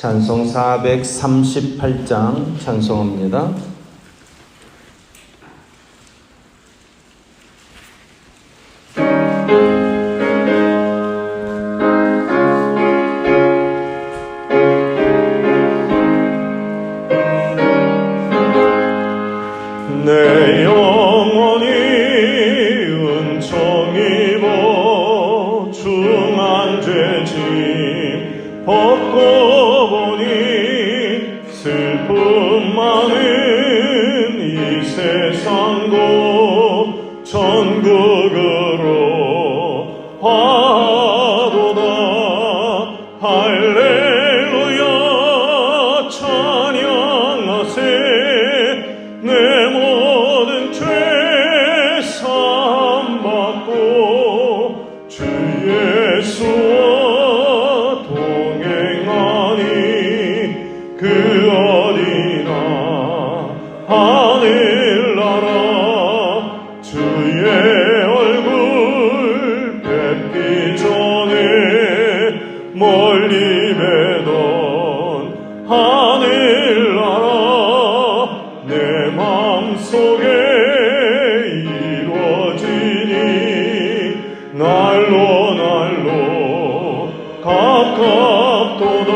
찬송 438장 찬송합니다. 모 가깝도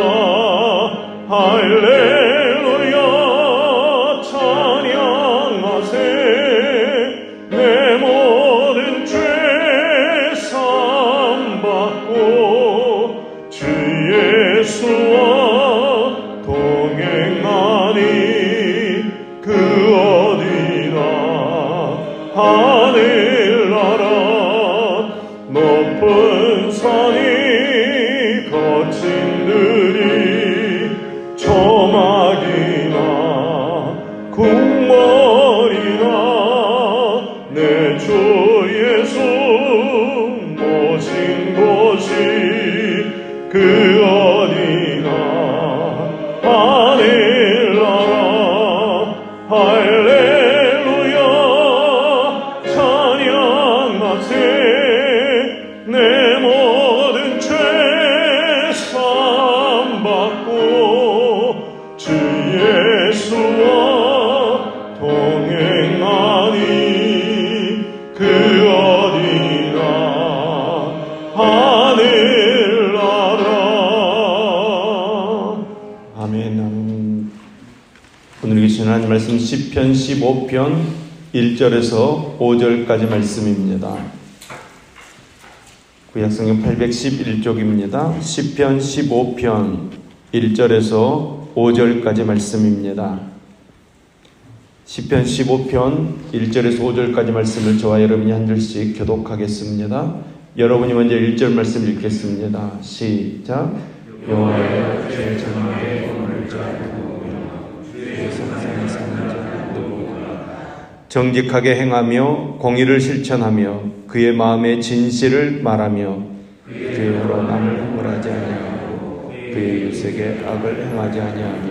하나님 말씀 10편 15편 1절에서 5절까지 말씀입니다. 구약성경 811쪽입니다. 10편 15편 1절에서 5절까지 말씀입니다. 10편 15편 1절에서 5절까지 말씀을 저와 여러분이 한 절씩 교독하겠습니다. 여러분이 먼저 1절 말씀 읽겠습니다. 시작. 정직하게 행하며 공의를 실천하며 그의 마음의 진실을 말하며 그의 혀로 남을 허물하지 아니하고 그의 이웃에게 악을 행하지 아니하며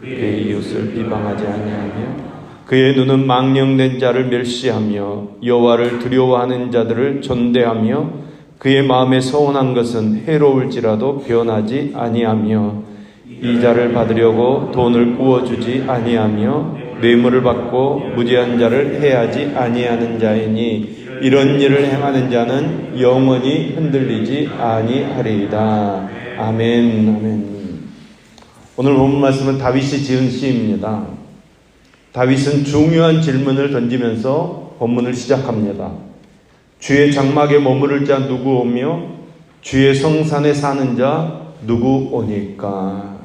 그의 이웃을 비방하지 아니하며 그의 눈은 망령된 자를 멸시하며 여호와를 두려워하는 자들을 존대하며 그의 마음에 서운한 것은 해로울지라도 변하지 아니하며 이자를 받으려고 돈을 구워주지 아니하며 뇌물을 받고 무죄한 자를 해하지 아니하는 자이니 이런 일을 행하는 자는 영원히 흔들리지 아니하리이다. 아멘. 아멘. 오늘 본문 말씀은 다윗이 지은 시입니다. 다윗은 중요한 질문을 던지면서 본문을 시작합니다. 주의 장막에 머무를 자 누구 오며 주의 성산에 사는 자 누구 오니까.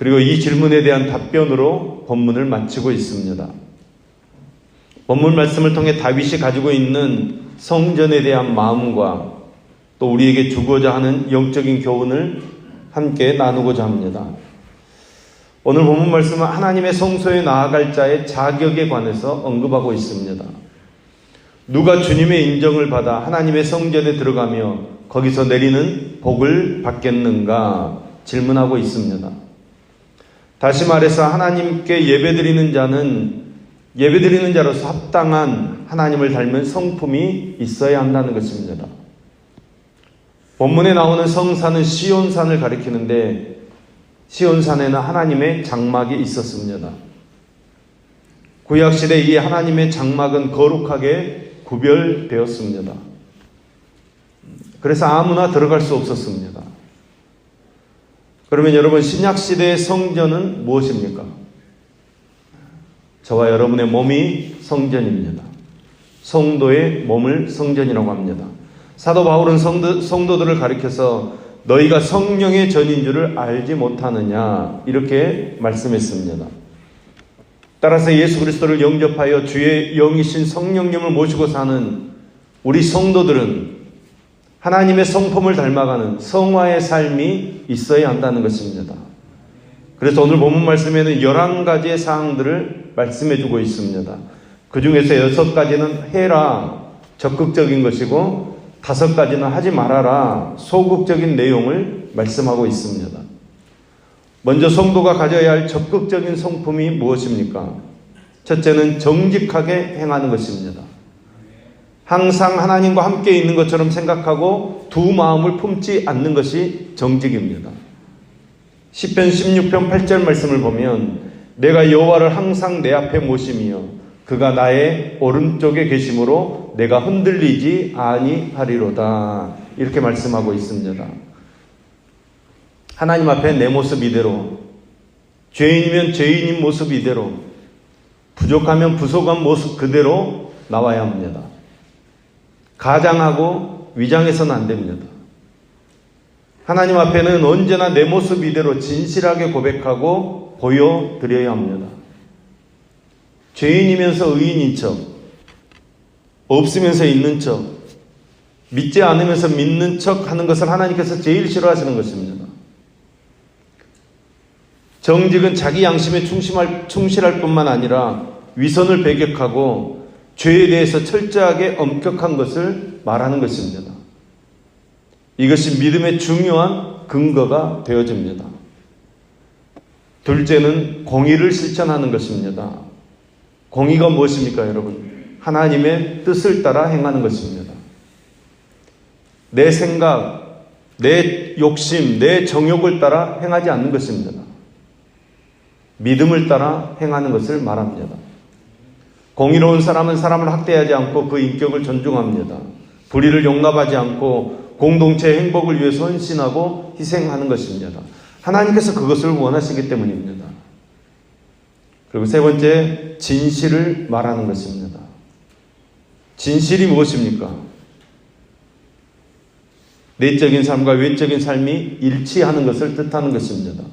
그리고 이 질문에 대한 답변으로 본문을 마치고 있습니다. 본문 말씀을 통해 다윗이 가지고 있는 성전에 대한 마음과 또 우리에게 주고자 하는 영적인 교훈을 함께 나누고자 합니다. 오늘 본문 말씀은 하나님의 성소에 나아갈 자의 자격에 관해서 언급하고 있습니다. 누가 주님의 인정을 받아 하나님의 성전에 들어가며 거기서 내리는 복을 받겠는가 질문하고 있습니다. 다시 말해서 하나님께 예배드리는 자는 예배드리는 자로서 합당한 하나님을 닮은 성품이 있어야 한다는 것입니다. 본문에 나오는 성산은 시온산을 가리키는데 시온산에는 하나님의 장막이 있었습니다. 구약시대 이 하나님의 장막은 거룩하게 구별되었습니다. 그래서 아무나 들어갈 수 없었습니다. 그러면 여러분 신약 시대의 성전은 무엇입니까? 저와 여러분의 몸이 성전입니다. 성도의 몸을 성전이라고 합니다. 사도 바울은 성도, 성도들을 가리켜서 너희가 성령의 전인 줄을 알지 못하느냐 이렇게 말씀했습니다. 따라서 예수 그리스도를 영접하여 주의 영이신 성령님을 모시고 사는 우리 성도들은 하나님의 성품을 닮아가는 성화의 삶이 있어야 한다는 것입니다. 그래서 오늘 본문 말씀에는 11가지의 사항들을 말씀해 주고 있습니다. 그 중에서 6가지는 해라 적극적인 것이고 다섯 가지는 하지 말아라 소극적인 내용을 말씀하고 있습니다. 먼저 성도가 가져야 할 적극적인 성품이 무엇입니까? 첫째는 정직하게 행하는 것입니다. 항상 하나님과 함께 있는 것처럼 생각하고 두 마음을 품지 않는 것이 정직입니다. 10편 16편 8절 말씀을 보면 내가 여호와를 항상 내 앞에 모시며 그가 나의 오른쪽에 계심으로 내가 흔들리지 아니하리로다. 이렇게 말씀하고 있습니다. 하나님 앞에 내 모습 이대로, 죄인이면 죄인인 모습 이대로, 부족하면 부족한 모습 그대로 나와야 합니다. 가장하고 위장해서는 안 됩니다. 하나님 앞에는 언제나 내 모습 이대로 진실하게 고백하고 보여드려야 합니다. 죄인이면서 의인인 척, 없으면서 있는 척, 믿지 않으면서 믿는 척 하는 것을 하나님께서 제일 싫어하시는 것입니다. 정직은 자기 양심에 충실할, 충실할 뿐만 아니라 위선을 배격하고 죄에 대해서 철저하게 엄격한 것을 말하는 것입니다. 이것이 믿음의 중요한 근거가 되어집니다. 둘째는 공의를 실천하는 것입니다. 공의가 무엇입니까, 여러분? 하나님의 뜻을 따라 행하는 것입니다. 내 생각, 내 욕심, 내 정욕을 따라 행하지 않는 것입니다. 믿음을 따라 행하는 것을 말합니다. 공의로운 사람은 사람을 학대하지 않고 그 인격을 존중합니다. 불의를 용납하지 않고 공동체의 행복을 위해 헌신하고 희생하는 것입니다. 하나님께서 그것을 원하시기 때문입니다. 그리고 세 번째, 진실을 말하는 것입니다. 진실이 무엇입니까? 내적인 삶과 외적인 삶이 일치하는 것을 뜻하는 것입니다.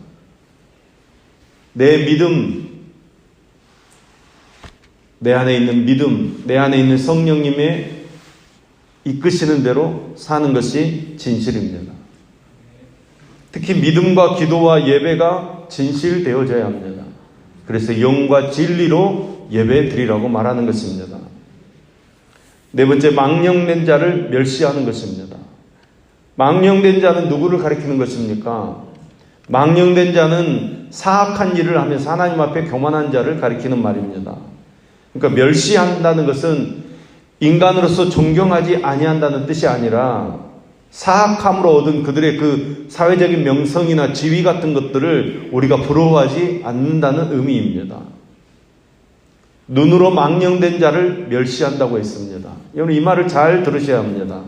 내 믿음, 내 안에 있는 믿음, 내 안에 있는 성령님의 이끄시는 대로 사는 것이 진실입니다. 특히 믿음과 기도와 예배가 진실되어져야 합니다. 그래서 영과 진리로 예배 드리라고 말하는 것입니다. 네 번째, 망령된 자를 멸시하는 것입니다. 망령된 자는 누구를 가리키는 것입니까? 망령된 자는 사악한 일을 하면서 하나님 앞에 교만한 자를 가리키는 말입니다. 그러니까 멸시한다는 것은 인간으로서 존경하지 아니한다는 뜻이 아니라 사악함으로 얻은 그들의 그 사회적인 명성이나 지위 같은 것들을 우리가 부러워하지 않는다는 의미입니다. 눈으로 망령된 자를 멸시한다고 했습니다. 여러분 이 말을 잘 들으셔야 합니다.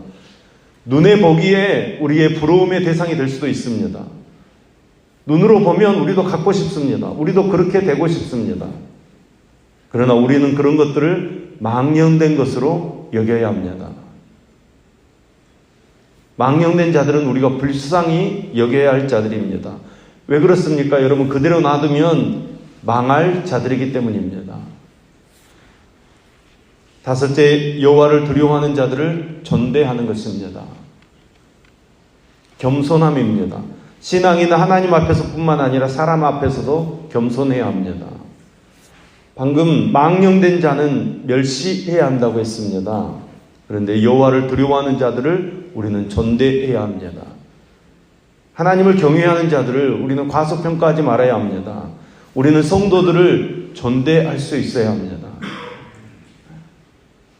눈에 보기에 우리의 부러움의 대상이 될 수도 있습니다. 눈으로 보면 우리도 갖고 싶습니다. 우리도 그렇게 되고 싶습니다. 그러나 우리는 그런 것들을 망령된 것으로 여겨야 합니다. 망령된 자들은 우리가 불쌍히 여겨야 할 자들입니다. 왜 그렇습니까? 여러분, 그대로 놔두면 망할 자들이기 때문입니다. 다섯째, 여호와를 두려워하는 자들을 전대하는 것입니다. 겸손함입니다. 신앙인은 하나님 앞에서뿐만 아니라 사람 앞에서도 겸손해야 합니다. 방금 망령된 자는 멸시해야 한다고 했습니다. 그런데 여호와를 두려워하는 자들을 우리는 전대해야 합니다. 하나님을 경외하는 자들을 우리는 과소평가하지 말아야 합니다. 우리는 성도들을 전대할 수 있어야 합니다.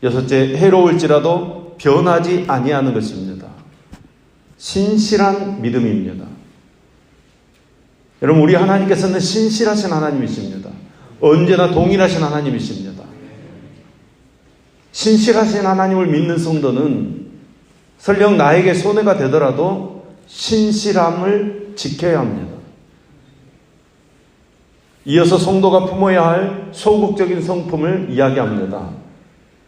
여섯째, 해로울지라도 변하지 아니하는 것입니다. 신실한 믿음입니다. 여러분, 우리 하나님께서는 신실하신 하나님이십니다. 언제나 동일하신 하나님이십니다. 신실하신 하나님을 믿는 성도는 설령 나에게 손해가 되더라도 신실함을 지켜야 합니다. 이어서 성도가 품어야 할 소극적인 성품을 이야기합니다.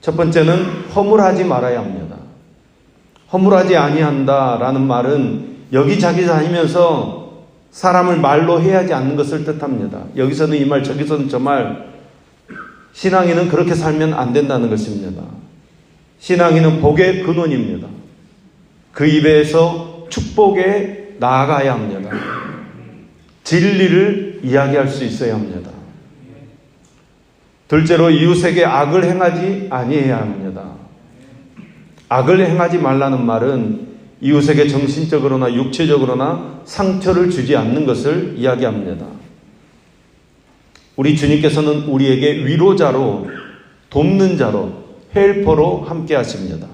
첫 번째는 허물하지 말아야 합니다. 허물하지 아니한다라는 말은 여기저기 다니면서 사람을 말로 해야지 않는 것을 뜻합니다. 여기서는 이 말, 저기서는 저 말. 신앙인은 그렇게 살면 안 된다는 것입니다. 신앙인은 복의 근원입니다. 그 입에서 축복에 나아가야 합니다. 진리를 이야기할 수 있어야 합니다. 둘째로 이웃에게 악을 행하지 아니해야 합니다. 악을 행하지 말라는 말은 이웃에게 정신적으로나 육체적으로나 상처를 주지 않는 것을 이야기합니다. 우리 주님께서는 우리에게 위로자로 돕는 자로 헬퍼로 함께 하십니다.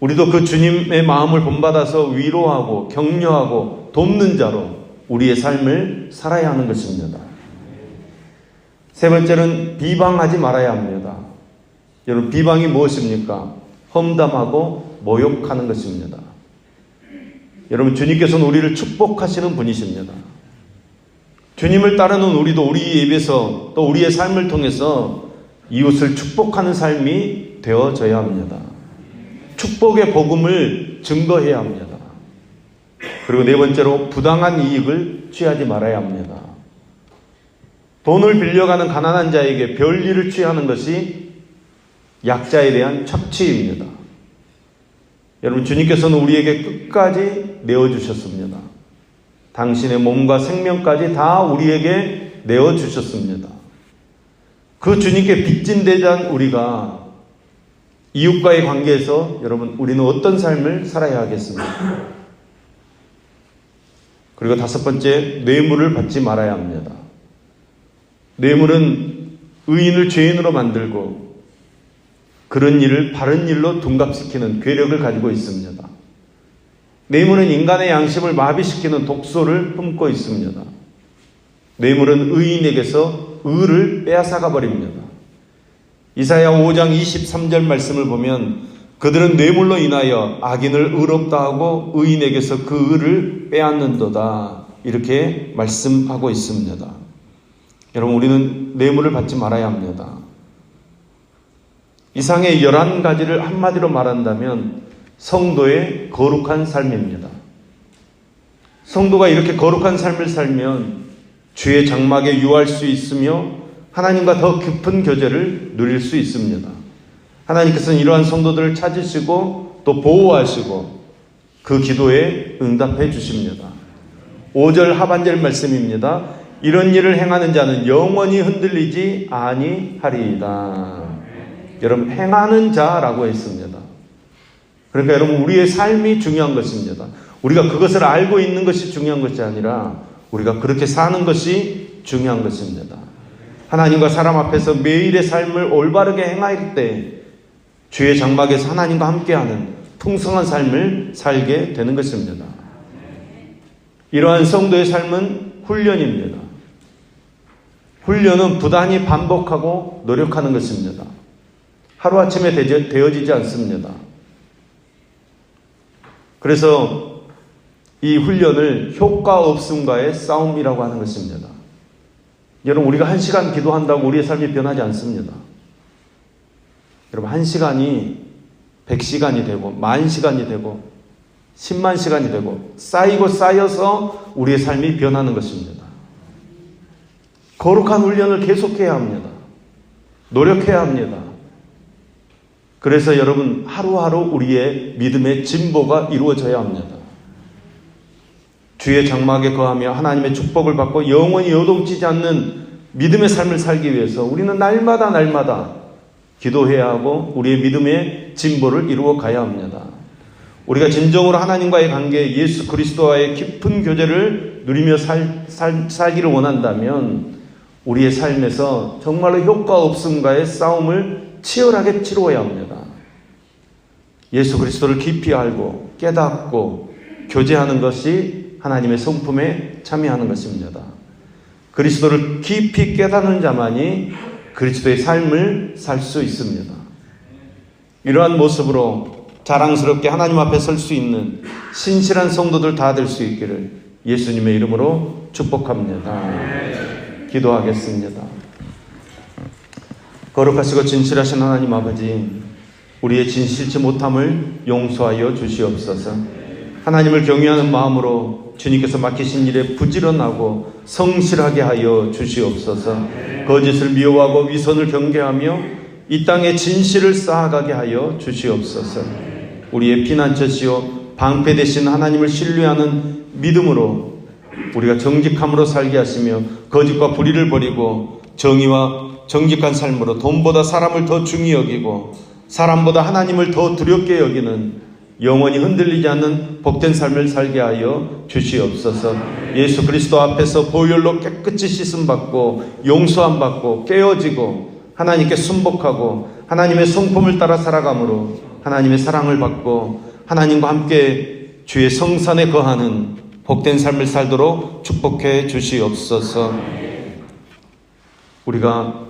우리도 그 주님의 마음을 본받아서 위로하고 격려하고 돕는 자로 우리의 삶을 살아야 하는 것입니다. 세 번째는 비방하지 말아야 합니다. 여러분, 비방이 무엇입니까? 험담하고 모욕하는 것입니다. 여러분, 주님께서는 우리를 축복하시는 분이십니다. 주님을 따르는 우리도 우리 입에서 또 우리의 삶을 통해서 이웃을 축복하는 삶이 되어져야 합니다. 축복의 복음을 증거해야 합니다. 그리고 네 번째로 부당한 이익을 취하지 말아야 합니다. 돈을 빌려가는 가난한 자에게 별일을 취하는 것이 약자에 대한 착취입니다. 여러분, 주님께서는 우리에게 끝까지 내어 주셨습니다. 당신의 몸과 생명까지 다 우리에게 내어 주셨습니다. 그 주님께 빚진 대장 우리가 이웃과의 관계에서 여러분, 우리는 어떤 삶을 살아야 하겠습니까? 그리고 다섯 번째, 뇌물을 받지 말아야 합니다. 뇌물은 의인을 죄인으로 만들고 그런 일을 바른 일로 둔갑시키는 괴력을 가지고 있습니다. 뇌물은 인간의 양심을 마비시키는 독소를 품고 있습니다. 뇌물은 의인에게서 의를 빼앗아가 버립니다. 이사야 5장 23절 말씀을 보면 그들은 뇌물로 인하여 악인을 의롭다 하고 의인에게서 그 의를 빼앗는도다. 이렇게 말씀하고 있습니다. 여러분, 우리는 뇌물을 받지 말아야 합니다. 이상의 11가지를 한마디로 말한다면 성도의 거룩한 삶입니다. 성도가 이렇게 거룩한 삶을 살면 주의 장막에 유할 수 있으며 하나님과 더 깊은 교제를 누릴 수 있습니다. 하나님께서는 이러한 성도들을 찾으시고 또 보호하시고 그 기도에 응답해 주십니다. 5절 하반절 말씀입니다. 이런 일을 행하는 자는 영원히 흔들리지 아니하리이다. 여러분 행하는 자라고 했습니다. 그러니까 여러분 우리의 삶이 중요한 것입니다. 우리가 그것을 알고 있는 것이 중요한 것이 아니라 우리가 그렇게 사는 것이 중요한 것입니다. 하나님과 사람 앞에서 매일의 삶을 올바르게 행할 때 주의 장막에서 하나님과 함께하는 풍성한 삶을 살게 되는 것입니다. 이러한 성도의 삶은 훈련입니다. 훈련은 부단히 반복하고 노력하는 것입니다. 하루아침에 되어지지 않습니다. 그래서 이 훈련을 효과 없음과의 싸움이라고 하는 것입니다. 여러분, 우리가 한 시간 기도한다고 우리의 삶이 변하지 않습니다. 여러분, 한 시간이 백 시간이 되고, 만 시간이 되고, 십만 시간이 되고, 쌓이고 쌓여서 우리의 삶이 변하는 것입니다. 거룩한 훈련을 계속해야 합니다. 노력해야 합니다. 그래서 여러분, 하루하루 우리의 믿음의 진보가 이루어져야 합니다. 주의 장막에 거하며 하나님의 축복을 받고 영원히 요동치지 않는 믿음의 삶을 살기 위해서 우리는 날마다 날마다 기도해야 하고 우리의 믿음의 진보를 이루어 가야 합니다. 우리가 진정으로 하나님과의 관계, 예수 그리스도와의 깊은 교제를 누리며 살, 살, 살기를 원한다면 우리의 삶에서 정말로 효과 없음과의 싸움을 치열하게 치루어야 합니다. 예수 그리스도를 깊이 알고 깨닫고 교제하는 것이 하나님의 성품에 참여하는 것입니다. 그리스도를 깊이 깨닫는 자만이 그리스도의 삶을 살 수 있습니다. 이러한 모습으로 자랑스럽게 하나님 앞에 설 수 있는 신실한 성도들 다 될 수 있기를 예수님의 이름으로 축복합니다. 기도하겠습니다. 거룩하시고 진실하신 하나님 아버지, 우리의 진실치 못함을 용서하여 주시옵소서. 하나님을 경외하는 마음으로 주님께서 맡기신 일에 부지런하고 성실하게 하여 주시옵소서. 거짓을 미워하고 위선을 경계하며 이 땅에 진실을 쌓아가게 하여 주시옵소서. 우리의 피난처시요 방패 되신 하나님을 신뢰하는 믿음으로 우리가 정직함으로 살게 하시며 거짓과 불의를 버리고 정의와 정직한 삶으로 돈보다 사람을 더 중히 여기고 사람보다 하나님을 더 두렵게 여기는 영원히 흔들리지 않는 복된 삶을 살게 하여 주시옵소서. 예수 그리스도 앞에서 보혈로 깨끗이 씻음 받고 용서함 받고 깨어지고 하나님께 순복하고 하나님의 성품을 따라 살아감으로 하나님의 사랑을 받고 하나님과 함께 주의 성산에 거하는 복된 삶을 살도록 축복해 주시옵소서. 우리가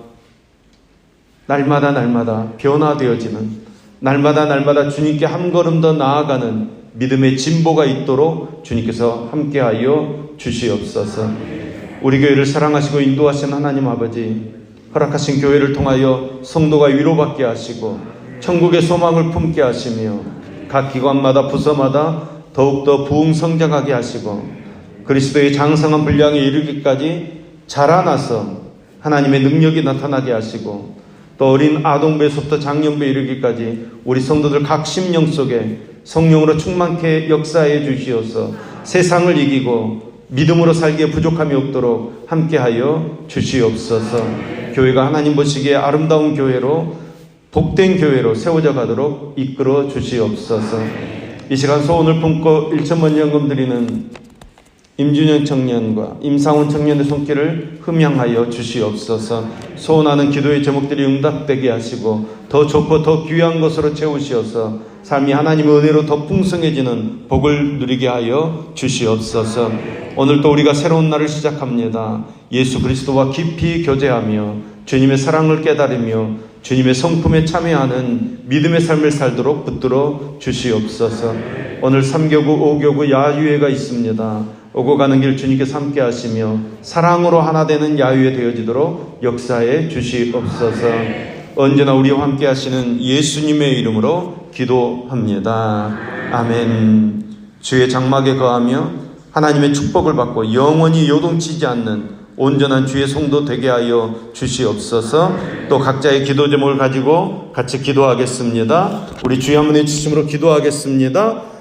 날마다 날마다 변화되어지는 날마다 날마다 주님께 한 걸음 더 나아가는 믿음의 진보가 있도록 주님께서 함께하여 주시옵소서. 우리 교회를 사랑하시고 인도하신 하나님 아버지, 허락하신 교회를 통하여 성도가 위로받게 하시고 천국의 소망을 품게 하시며 각 기관마다 부서마다 더욱더 부흥 성장하게 하시고 그리스도의 장성한 분량에 이르기까지 자라나서 하나님의 능력이 나타나게 하시고 또 어린 아동배부터 장년배 이르기까지 우리 성도들 각 심령 속에 성령으로 충만케 역사해 주시어서 세상을 이기고 믿음으로 살기에 부족함이 없도록 함께하여 주시옵소서. 교회가 하나님 보시기에 아름다운 교회로 복된 교회로 세워져 가도록 이끌어 주시옵소서. 이 시간 소원을 품고 1천만 연금 드리는 임준영 청년과 임상훈 청년의 손길을 흠양하여 주시옵소서. 소원하는 기도의 제목들이 응답되게 하시고 더 좋고 더 귀한 것으로 채우시어서 삶이 하나님의 은혜로 더 풍성해지는 복을 누리게 하여 주시옵소서. 오늘도 우리가 새로운 날을 시작합니다. 예수 그리스도와 깊이 교제하며 주님의 사랑을 깨달으며 주님의 성품에 참여하는 믿음의 삶을 살도록 붙들어 주시옵소서. 오늘 3교구, 5교구 야유회가 있습니다. 오고 가는 길 주님께서 함께 하시며 사랑으로 하나 되는 야유회 되어지도록 역사해 주시옵소서. 언제나 우리와 함께 하시는 예수님의 이름으로 기도합니다. 아멘. 주의 장막에 거하며 하나님의 축복을 받고 영원히 요동치지 않는 온전한 주의 성도 되게 하여 주시옵소서. 또 각자의 기도 제목을 가지고 같이 기도하겠습니다. 우리 주의 한번 해주심으로 기도하겠습니다.